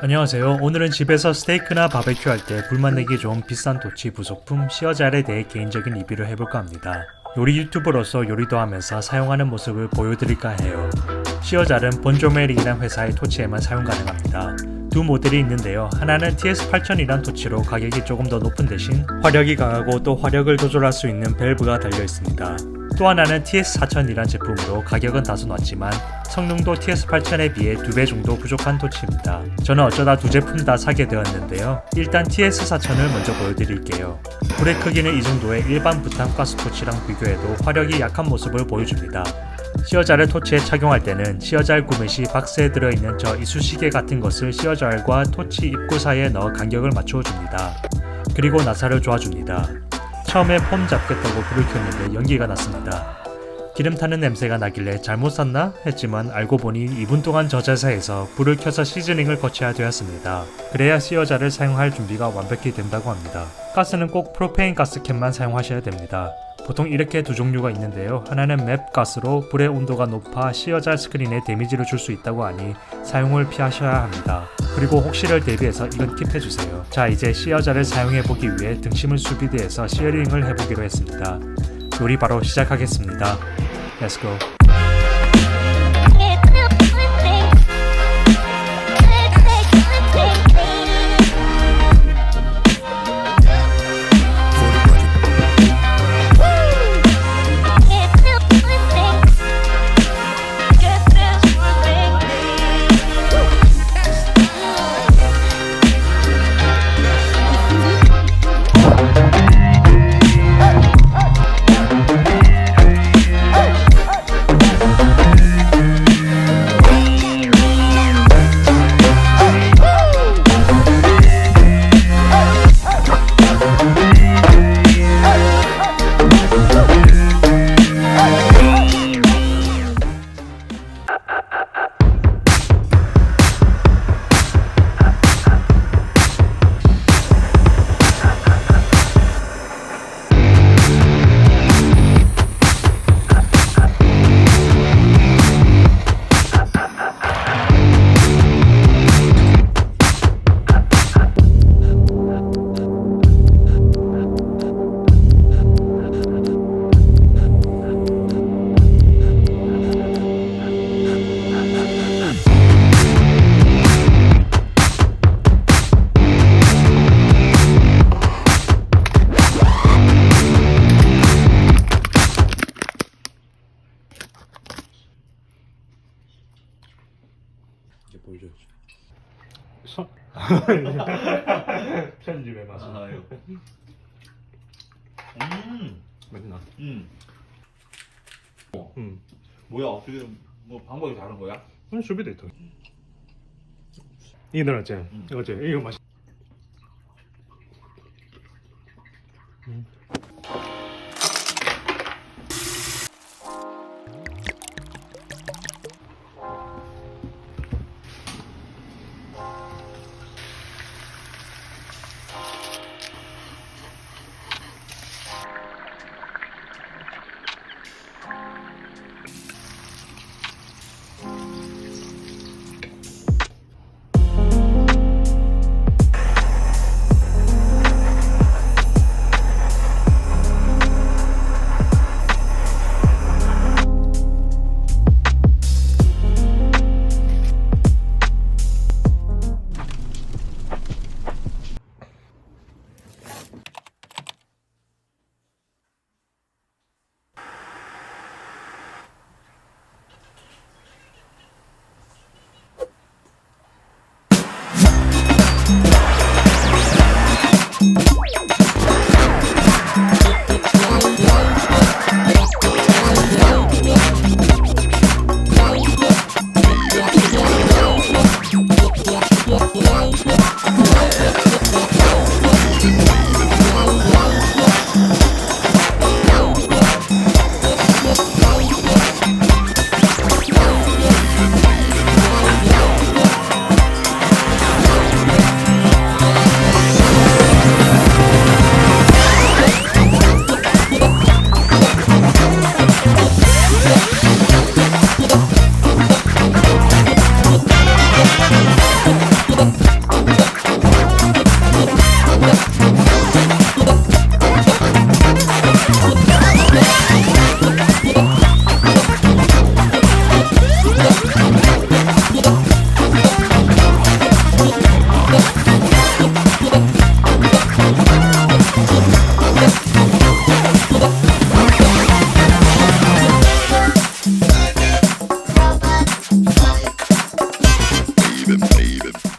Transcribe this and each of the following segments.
안녕하세요. 오늘은 집에서 스테이크나 바베큐 할 때 불만 내기 좋은 비싼 토치 부속품 시어잘에 대해 개인적인 리뷰를 해볼까 합니다. 요리 유튜버로서 요리도 하면서 사용하는 모습을 보여드릴까 해요. 시어잘은 본조멜이라는 회사의 토치에만 사용 가능합니다. 두 모델이 있는데요. 하나는 TS8000이란 토치로 가격이 조금 더 높은 대신 화력이 강하고 또 화력을 조절할 수 있는 밸브가 달려 있습니다. 또 하나는 TS4000이란 제품으로 가격은 다소 낮지만 성능도 TS8000에 비해 두 배 정도 부족한 토치입니다. 저는 어쩌다 두 제품 다 사게 되었는데요. 일단 TS4000을 먼저 보여드릴게요. 불의 크기는 이 정도의 일반 부탄 가스 토치랑 비교해도 화력이 약한 모습을 보여줍니다. 시어잘을 토치에 착용할 때는 시어잘 구매 시 박스에 들어있는 저 이쑤시개 같은 것을 시어잘과 토치 입구 사이에 넣어 간격을 맞춰줍니다. 그리고 나사를 조아줍니다. 처음에 폼 잡겠다고 불을 켰는데 연기가 났습니다. 기름 타는 냄새가 나길래 잘못 샀나 했지만 알고 보니 2분 동안 저 자세에서 불을 켜서 시즈닝을 거쳐야 되었습니다. 그래야 시어자를 사용할 준비가 완벽히 된다고 합니다. 가스는 꼭 프로페인 가스캔만 사용하셔야 됩니다. 보통 이렇게 두 종류가 있는데요. 하나는 맵 가스로 불의 온도가 높아 시어자 스크린에 데미지를 줄 수 있다고 하니 사용을 피하셔야 합니다. 그리고 혹시를 대비해서 이건 팁해주세요. 자 이제 시어자를 사용해보기 위해 등심을 수비드해서 시어링을 해보기로 했습니다. 요리 바로 시작하겠습니다. Let's go. 이제 보여줘야지. 편집의 맛은. 아 이거. 음, 맛있나? 음. 음. 뭐야 어떻게 뭐 방법이 다른 거야? 음, 수비데이터. 이게 늘었지? 이거지? 이거 맛있.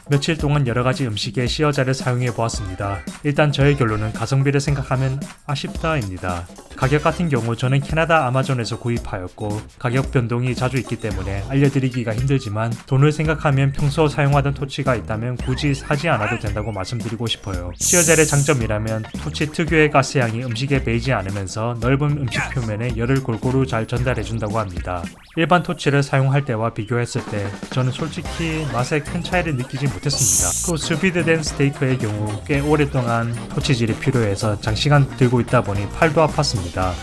며칠 동안 여러 가지 음식에 시어자를 사용해 보았습니다. 일단 저의 결론은 가성비를 생각하면 아쉽다입니다. 가격 같은 경우 저는 캐나다 아마존에서 구입하였고 가격 변동이 자주 있기 때문에 알려드리기가 힘들지만 돈을 생각하면 평소 사용하던 토치가 있다면 굳이 사지 않아도 된다고 말씀드리고 싶어요. 시어젤의 장점이라면 토치 특유의 가스향이 음식에 배이지 않으면서 넓은 음식 표면에 열을 골고루 잘 전달해준다고 합니다. 일반 토치를 사용할 때와 비교했을 때 저는 솔직히 맛에 큰 차이를 느끼지 못했습니다. 또 스피드된 스테이크의 경우 꽤 오랫동안 토치질이 필요해서 장시간 들고 있다 보니 팔도 아팠 습니다.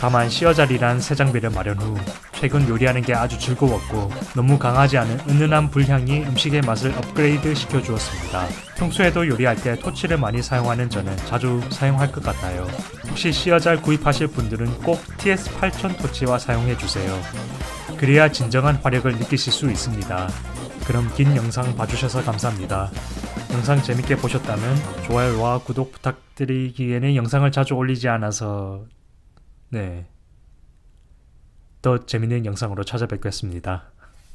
다만 시어자리란 새 장비를 마련 후 최근 요리하는 게 아주 즐거웠고 너무 강하지 않은 은은한 불향이 음식의 맛을 업그레이드 시켜 주었습니다. 평소에도 요리할 때 토치를 많이 사용하는 저는 자주 사용할 것 같아요. 혹시 시어잘 구입하실 분들은 꼭 TS8000 토치와 사용해 주세요. 그래야 진정한 화력을 느끼실 수 있습니다. 그럼 긴 영상 봐주셔서 감사합니다. 영상 재밌게 보셨다면 좋아요와 구독 부탁드리기에는 영상을 자주 올리지 않아서 네. 더 재밌는 영상으로 찾아뵙겠습니다.